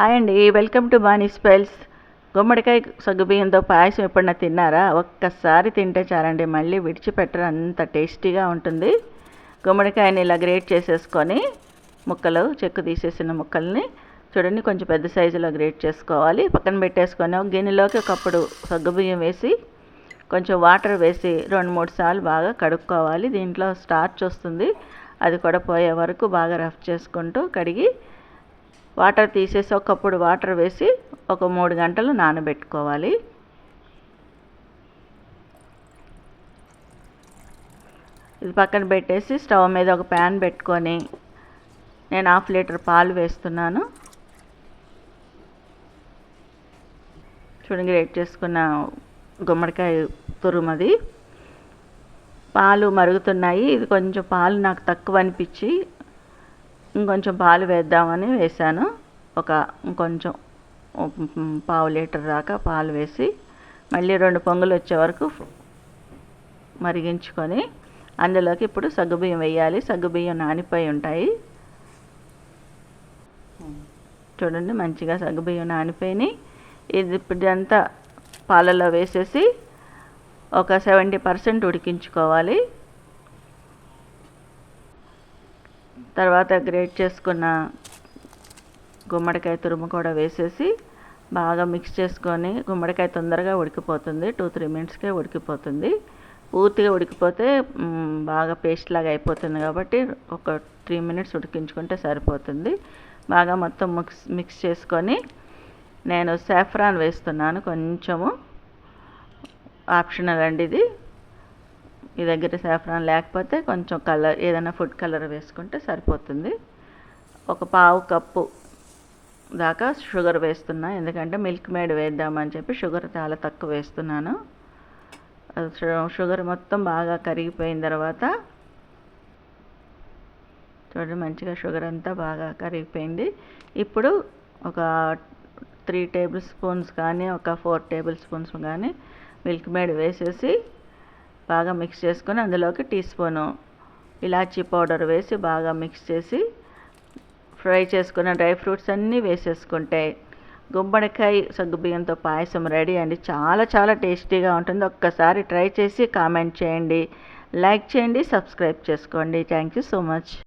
Hi అండి. Welcome to బానీ spells. గుమ్మడికాయ సగ్గుబియ్యంతో పాయసం ఎప్పుడన్నా తిన్నారా? ఒక్కసారి తింటే చాలండి. మళ్ళీ విడిచిపెట్టరు. అంత టేస్టీగా ఉంటుంది. గుమ్మడికాయని ఇలా గ్రేట్ చేసేసుకొని ముక్కలు చెక్కు తీసేసిన ముక్కల్ని చూడండి కొంచెం పెద్ద సైజులో గ్రేట్ చేసుకోవాలి. పక్కన పెట్టేసుకొని ఒక గిన్నెలోకి ఒకప్పుడు సగ్గుబియ్యం వేసి కొంచెం వాటర్ వేసి రెండు మూడు సార్లు బాగా కడుక్కోవాలి. దీంట్లో స్టార్చ్ వస్తుంది. అది కూడా పోయే వరకు బాగా రఫ్ చేసుకుంటూ కడిగి వాటర్ తీసేసి ఒకప్పుడు వాటర్ వేసి ఒక మూడు గంటలు నానబెట్టుకోవాలి. ఇది పక్కన పెట్టేసి స్టవ్ మీద ఒక ప్యాన్ పెట్టుకొని నేను హాఫ్ లీటర్ పాలు వేస్తున్నాను. చూడండి గ్రేట్ చేసుకున్న గుమ్మడికాయ తురుమది పాలు మరుగుతున్నాయి. ఇది కొంచెం పాలు నాకు తక్కువ అనిపించి ఇంకొంచెం పాలు వేద్దామని వేసాను ఒక ఇంకొంచెం పావు లీటర్ దాకా పాలు వేసి మళ్ళీ రెండు పొంగులు వచ్చే వరకు మరిగించుకొని అందులోకి ఇప్పుడు సగ్గుబియ్యం వేయాలి. సగ్గుబియ్యం నానిపోయి ఉంటాయి. చూడండి మంచిగా సగ్గుబియ్యం నానిపోయినాయి. ఇది ఇప్పుడంతా ఇదంతా పాలలో వేసేసి ఒక సెవెంటీ పర్సెంట్ ఉడికించుకోవాలి. తర్వాత గ్రేట్ చేసుకున్న గుమ్మడికాయ తురుము కూడా వేసేసి బాగా మిక్స్ చేసుకొని గుమ్మడికాయ తొందరగా ఉడికిపోతుంది. టూ త్రీ మినిట్స్కే ఉడికిపోతుంది. పూర్తిగా ఉడికిపోతే బాగా పేస్ట్ లాగా అయిపోతుంది కాబట్టి ఒక త్రీ మినిట్స్ ఉడికించుకుంటే సరిపోతుంది. బాగా మొత్తం మిక్స్ మిక్స్ చేసుకొని నేను సాఫ్రాన్ వేస్తున్నాను కొంచెము. ఆప్షనల్ అండి ఇది. మీ దగ్గర సాఫ్రాన్ లేకపోతే కొంచెం కలర్ ఏదైనా ఫుడ్ కలర్ వేసుకుంటే సరిపోతుంది. ఒక పావు కప్పు దాకా షుగర్ వేస్తున్నా ఎందుకంటే మిల్క్ మేడ్ వేద్దామని చెప్పి షుగర్ చాలా తక్కువ వేస్తున్నాను. షుగర్ మొత్తం బాగా కరిగిపోయిన తర్వాత చూడండి మంచిగా షుగర్ అంతా బాగా కరిగిపోయింది. ఇప్పుడు ఒక త్రీ టేబుల్ స్పూన్స్ కానీ ఒక ఫోర్ టేబుల్ స్పూన్స్ కానీ మిల్క్ మేడ్ వేసేసి బాగా మిక్స్ చేసుకొని అందులోకి టీ స్పూను ఇలాచీ పౌడర్ వేసి బాగా మిక్స్ చేసి ఫ్రై చేసుకున్న డ్రై ఫ్రూట్స్ అన్నీ వేసేసుకుంటే గుమ్మడికాయ సగ్గుబియ్యంతో పాయసం రెడీ అండి. చాలా చాలా టేస్టీగా ఉంటుంది. ఒక్కసారి ట్రై చేసి కామెంట్ చేయండి. లైక్ చేయండి సబ్స్క్రైబ్ చేసుకోండి. Thank you so much.